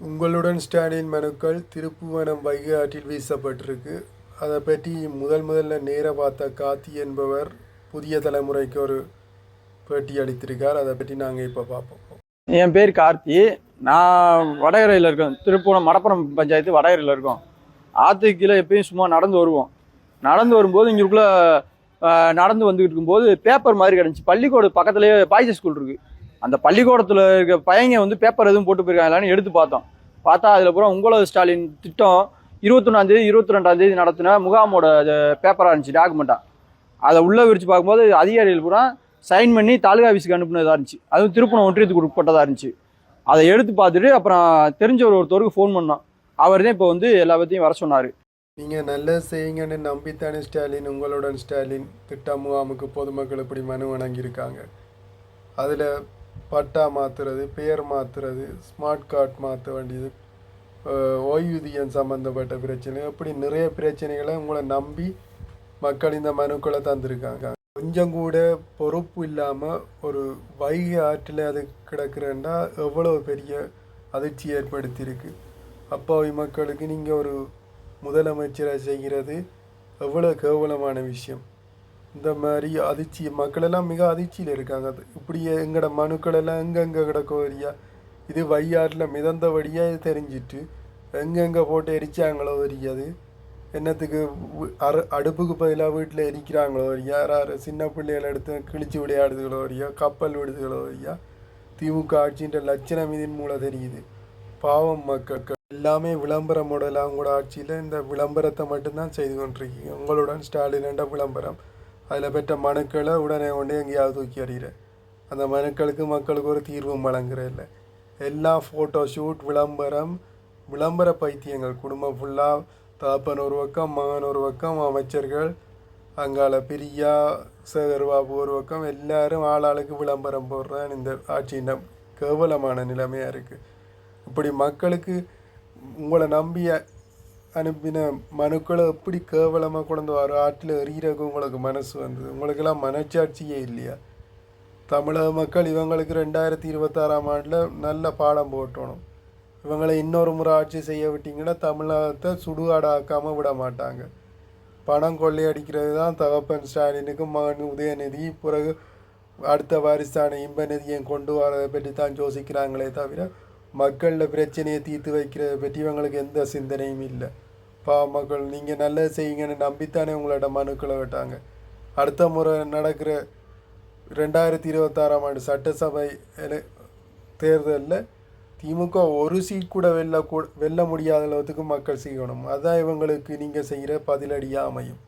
உங்களுடன் ஸ்டாலின் மனுக்கள் திருப்புவனம் வைகை ஆற்றில் வீசப்பட்டிருக்கு. அதை பற்றி முதல் முதல்ல நேர பார்த்த காத்தி என்பவர் புதிய தலைமுறைக்கு ஒரு பேட்டி அளித்திருக்கார். அதை பற்றி நாங்கள் இப்போ பார்ப்போம். என் பேர் கார்த்தி. நான் வடகரையில் இருக்கேன். திருப்பூரம் மடப்புறம் பஞ்சாயத்து வடகரையில் இருக்கோம். ஆற்றுக்கு கீழே எப்பயும் சும்மா நடந்து வருவோம். நடந்து வரும்போது இங்களுக்குள்ளே நடந்து வந்துக்கிட்டு இருக்கும்போது பேப்பர் மாதிரி கிடந்துச்சு. பள்ளிக்கூட பக்கத்துலேயே பாய்ஸ் ஸ்கூல் இருக்குது அந்த பள்ளிக்கூடத்தில் இருக்க பையங்க வந்து பேப்பர் எதுவும் போட்டு போயிருக்காங்களான்னு எடுத்து பார்த்தோம். பார்த்தா அதில் பூரா உங்களோட ஸ்டாலின் திட்டம் இருபத்தொன்னாந்தேதி இருபத்தி ரெண்டாந்தேதி நடத்தின முகாமோட பேப்பராக இருந்துச்சு டாக்குமெண்ட்டாக அதை உள்ளே விரித்து பார்க்கும்போது அதிகாரிகள் பூரா சைன் பண்ணி தாலுகா ஆஃபீஸுக்கு அனுப்புனதாக இருந்துச்சு. அதுவும் திருப்பணம் ஒன்றியத்துக்கு உட்பட்டதாக இருந்துச்சு. அதை எடுத்து பார்த்துட்டு அப்புறம் தெரிஞ்சவர் ஒருத்தருக்கு ஃபோன் பண்ணோம். அவர் தான் இப்போ வந்து எல்லா பற்றியும் வர சொன்னார். நீங்கள் நல்லா செய்யுங்கன்னு நம்பித்தானே ஸ்டாலின் உங்களுடன் ஸ்டாலின் திட்டம் முகாமுக்கு பொதுமக்கள் இப்படி மனு வணங்கியிருக்காங்க அதில் பட்டா மாற்றுறது பெயர் மாற்றுறது ஸ்மார்ட் கார்டு மாற்ற வேண்டியது ஓய்வூதியம் சம்மந்தப்பட்ட பிரச்சனை அப்படி நிறைய பிரச்சனைகளை உங்களை நம்பி மக்கள் இந்த மனுக்களை தந்திருக்காங்க. கொஞ்சம் கூட பொறுப்பு இல்லாமல் ஒரு வைகை ஆற்றில் அது கிடக்குறேன்னா எவ்வளோ பெரிய அதிர்ச்சி ஏற்படுத்தியிருக்கு. அப்பாவி மக்களுக்கு நீங்கள் ஒரு முதலமைச்சரை செய்கிறது எவ்வளோ கேவலமான விஷயம். இந்த மாதிரி அதிர்ச்சி மக்களெல்லாம் மிக அதிர்ச்சியில் இருக்காங்க. இப்படியே இப்படி எங்களோட மனுக்கள் எல்லாம் எங்கெங்கே கிடக்கும் வரியா இது வையாற்றில் மிதந்த வழியாக தெரிஞ்சிட்டு எங்கெங்கே போட்டு எரிச்சாங்களோ வரியாது. என்னத்துக்கு வு- அரு அடுப்புக்கு பதிலாக வீட்டில் எரிக்கிறாங்களோ வரியா? யார் சின்ன பிள்ளைகளை எடுத்து கிழிச்சு விளையாடுதுகளோ வரியா? கப்பல் விடுதுகளோ வரியா? திமுக ஆட்சின்ற லட்சணம் இதன் மூலம் தெரியுது. பாவம் மக்கள். எல்லாமே விளம்பர மாடல் அவங்களோட ஆட்சியில் இந்த விளம்பரத்தை மட்டும்தான் செய்து கொண்டிருக்கீங்க. உங்களுடன் ஸ்டாலின் என்ற விளம்பரம். அதில் பெற்ற மனுக்களை உடனே கொண்டு எங்கேயாவது தூக்கி அறிகிறேன் அந்த மனுக்களுக்கு மக்களுக்கு ஒரு தீர்வும் வழங்குற இல்லை. எல்லா ஃபோட்டோ ஷூட் விளம்பரம் விளம்பர பைத்தியங்கள் குடும்பம் ஃபுல்லாக தாப்பன் ஒரு பக்கம் மகன் ஒரு பக்கம் அமைச்சர்கள் அங்கால பிரியா சேகர்பாபு ஒரு பக்கம் எல்லாரும் ஆளாளுக்கு விளம்பரம் போடுறான் இந்த ஆட்சியின் கேவலமான நிலைமையாக இருக்குது இப்படி மக்களுக்கு உங்களை நம்பிய அனுப்பின மனுக்களை எப்படி கேவலமாக கொண்டு வர ஆற்றில் எறிகிறக்கு உங்களுக்கு மனசு வந்தது உங்களுக்கெல்லாம் மனச்சாட்சியே இல்லையா தமிழக மக்கள் இவங்களுக்கு ரெண்டாயிரத்தி இருபத்தாறாம் ஆண்டில் நல்ல பாடம் போட்டணும் இவங்களை இன்னொரு முறை ஆட்சி செய்ய விட்டிங்கன்னா தமிழகத்தை சுடுகாடாக்காமல் விட மாட்டாங்க பணம் கொள்ளையடிக்கிறது தான் தகப்பன் ஸ்டாலினுக்கும் மகன் உதயநிதி பிறகு அடுத்த வாரிசான இன்பநிதியை கொண்டு வரதை பற்றி தான் யோசிக்கிறாங்களே தவிர மக்களில் பிரச்சனையை தீர்த்து வைக்கிறத பற்றி இவங்களுக்கு எந்த சிந்தனையும் இல்லை. பா மக்கள் நீங்கள் நல்லது செய்யுங்கன்னு நம்பித்தானே உங்களோட மனுக்களை விட்டாங்க. அடுத்த முறை நடக்கிற ரெண்டாயிரத்தி இருபத்தாறாம் ஆண்டு சட்டசபை தேர்தலில் திமுக ஒரு சீட் கூட வெல்ல கூட வெல்ல முடியாத அளவுக்கு மக்கள் செய்யணும் அதுதான் இவங்களுக்கு நீங்கள் செய்கிற பதிலடியாக அமையும்.